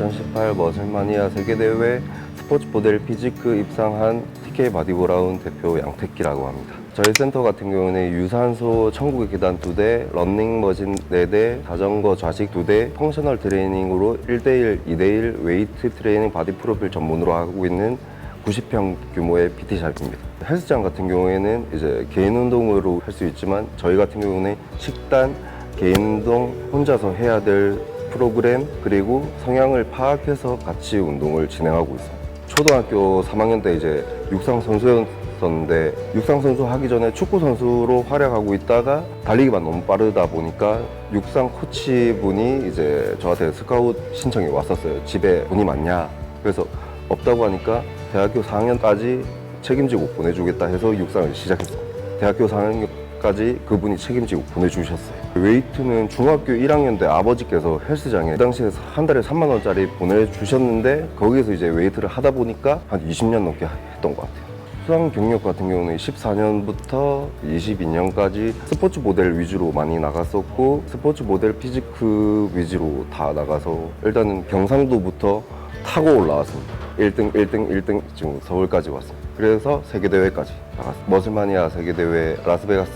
저는 2018 머슬마니아 세계대회 스포츠 모델 피지크 입상한 TK 바디브라운 대표 양택기라고 합니다. 저희 센터 같은 경우는 유산소 천국의 계단 2대, 런닝머신 4대, 자전거 좌식 2대, 펑셔널 트레이닝으로 1대1, 2대1 웨이트 트레이닝 바디 프로필 전문으로 하고 있는 90평 규모의 PT샵입니다. 헬스장 같은 경우에는 이제 개인 운동으로 할 수 있지만 저희 같은 경우는 식단, 개인 운동, 혼자서 해야 될 프로그램 그리고 성향을 파악해서 같이 운동을 진행하고 있습니다. 초등학교 3학년 때 이제 육상 선수였었는데 육상 선수 하기 전에 축구 선수로 활약하고 있다가 달리기만 너무 빠르다 보니까 육상 코치 분이 이제 저한테 스카웃 신청이 왔었어요. 집에 돈이 많냐? 그래서 없다고 하니까 대학교 4학년까지 책임지고 보내주겠다 해서 육상을 시작했습니다. 대학교 4학년 까지 그분이 책임지고 보내주셨어요. 웨이트는 중학교 1학년 때 아버지께서 헬스장에 그 당시에 한 달에 3만 원짜리 보내주셨는데 거기서 이제 웨이트를 하다 보니까 한 20년 넘게 했던 것 같아요. 수상 경력 같은 경우는 14년부터 22년까지 스포츠 모델 위주로 많이 나갔었고 스포츠 모델 피지크 위주로 다 나가서 일단은 경상도부터 타고 올라왔습니다. 1등, 1등, 1등 지금 서울까지 왔습니다. 그래서 세계대회까지 나갔습니다. 머슬마니아 세계대회 라스베가스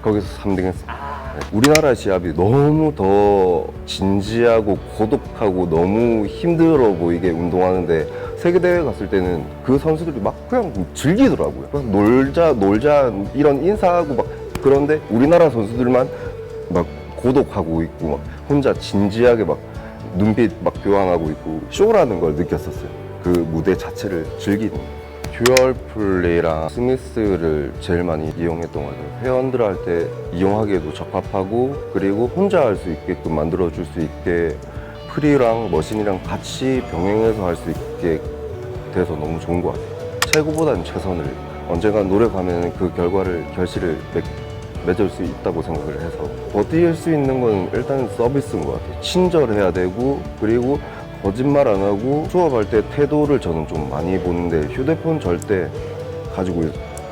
거기서 3등 했습니다. 네, 우리나라 시합이 너무 더 진지하고 고독하고 너무 힘들어 보이게 운동하는데 세계대회 갔을 때는 그 선수들이 막 그냥 즐기더라고요. 그래서 놀자, 놀자 이런 인사하고 막 그런데 우리나라 선수들만 막 고독하고 있고 막 혼자 진지하게 막 눈빛 막 교환하고 있고 쇼라는 걸 느꼈었어요. 그 무대 자체를 즐기는. 듀얼 플레이랑 스미스를 제일 많이 이용했던 것 같아요. 회원들 할 때 이용하기에도 적합하고 그리고 혼자 할 수 있게끔 만들어 줄 수 있게 프리랑 머신이랑 같이 병행해서 할 수 있게 돼서 너무 좋은 것 같아요. 최고보다는 최선을 언젠가 노력하면 그 결과를 결실을 맺, 맺을 수 있다고 생각을 해서 버틸 수 있는 건 일단 서비스인 것 같아요. 친절해야 되고 그리고 거짓말 안 하고 수업할 때 태도를 저는 좀 많이 보는데 휴대폰 절대 가지고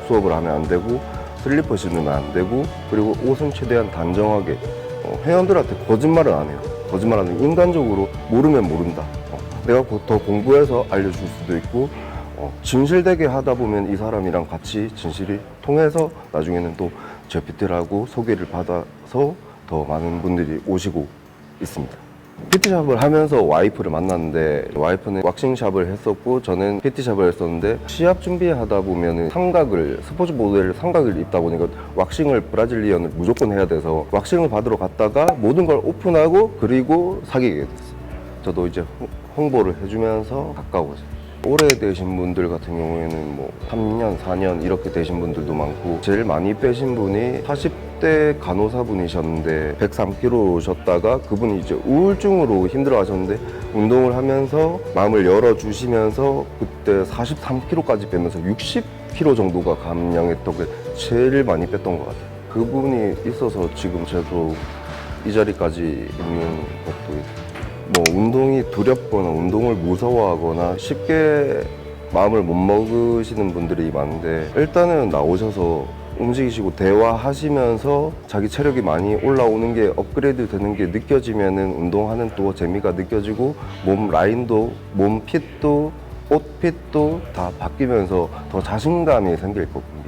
수업을 하면 안 되고 슬리퍼 신으면 안 되고 그리고 옷은 최대한 단정하게 어, 회원들한테 거짓말은 안 해요. 거짓말하는 인간적으로 모르면 모른다. 어, 내가 고- 더 공부해서 알려줄 수도 있고 어, 진실되게 하다 보면 이 사람이랑 같이 진실이 통해서 나중에는 또 제피트라고 소개를 받아서 더 많은 분들이 오시고 있습니다. PT샵을 하면서 와이프를 만났는데 와이프는 왁싱샵을 했었고 저는 PT샵을 했었는데 시합 준비하다 보면은 삼각을 스포츠 모델 삼각을 입다 보니까 왁싱을 브라질리언을 무조건 해야 돼서 왁싱을 받으러 갔다가 모든 걸 오픈하고 그리고 사귀게 됐어요. 저도 이제 홍- 홍보를 해주면서 가까워져요. 오래 되신 분들 같은 경우에는 뭐 3년, 4년 이렇게 되신 분들도 많고 제일 많이 빼신 분이 40 대 간호사분이셨는데 103kg셨다가 그분이 이제 우울증으로 힘들어하셨는데 운동을 하면서 마음을 열어주시면서 그때 43kg까지 빼면서 60kg 정도가 감량했던 게 제일 많이 뺐던 것 같아요. 그분이 있어서 지금 저도 이 자리까지 있는 것도 있고 뭐 운동이 두렵거나 운동을 무서워하거나 쉽게 마음을 못 먹으시는 분들이 많은데 일단은 나오셔서 움직이시고 대화하시면서 자기 체력이 많이 올라오는 게 업그레이드 되는 게 느껴지면은 운동하는 또 재미가 느껴지고 몸 라인도 몸 핏도 옷 핏도 다 바뀌면서 더 자신감이 생길 겁니다.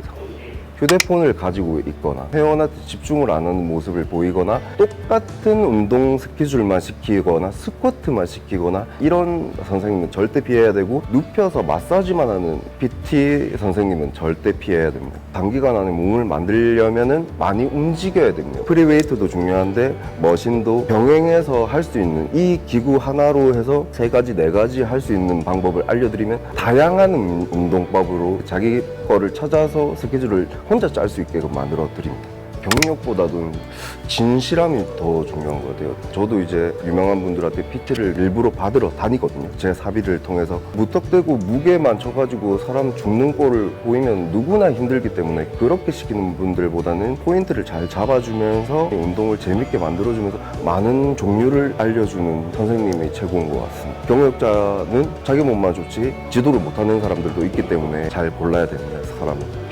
휴대폰을 가지고 있거나 회원한테 집중을 안 하는 모습을 보이거나 똑같은 운동 스케줄만 시키거나 스쿼트만 시키거나 이런 선생님은 절대 피해야 되고 눕혀서 마사지만 하는 PT 선생님은 절대 피해야 됩니다. 단기간 안에 몸을 만들려면은 많이 움직여야 됩니다. 프리웨이트도 중요한데 머신도 병행해서 할 수 있는 이 기구 하나로 해서 세 가지 네 가지 할 수 있는 방법을 알려드리면 다양한 운- 운동법으로 자기 거를 찾아서 스케줄을 혼자 짤 수 있게끔 만들어 드립니다. 경력보다도 진실함이 더 중요한 것 같아요. 저도 이제 유명한 분들한테 PT를 일부러 받으러 다니거든요. 제 사비를 통해서 무턱대고 무게만 쳐가지고 사람 죽는 꼴을 보이면 누구나 힘들기 때문에 그렇게 시키는 분들보다는 포인트를 잘 잡아주면서 운동을 재밌게 만들어주면서 많은 종류를 알려주는 선생님이 최고인 것 같습니다. 경력자는 자기 몸만 좋지 지도를 못하는 사람들도 있기 때문에 잘 골라야 됩니다. 사람은.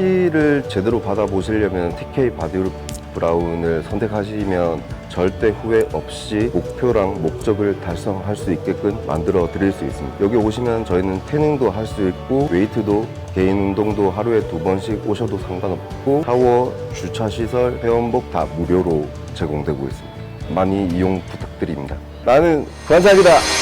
PT를 제대로 받아보시려면 TK 바디 브라운을 선택하시면 절대 후회 없이 목표랑 목적을 달성할 수 있게끔 만들어 드릴 수 있습니다. 여기 오시면 저희는 태닝도 할 수 있고 웨이트도 개인 운동도 하루에 두 번씩 오셔도 상관없고 샤워, 주차 시설, 회원복 다 무료로 제공되고 있습니다. 많이 이용 부탁드립니다. 나는 관상이다.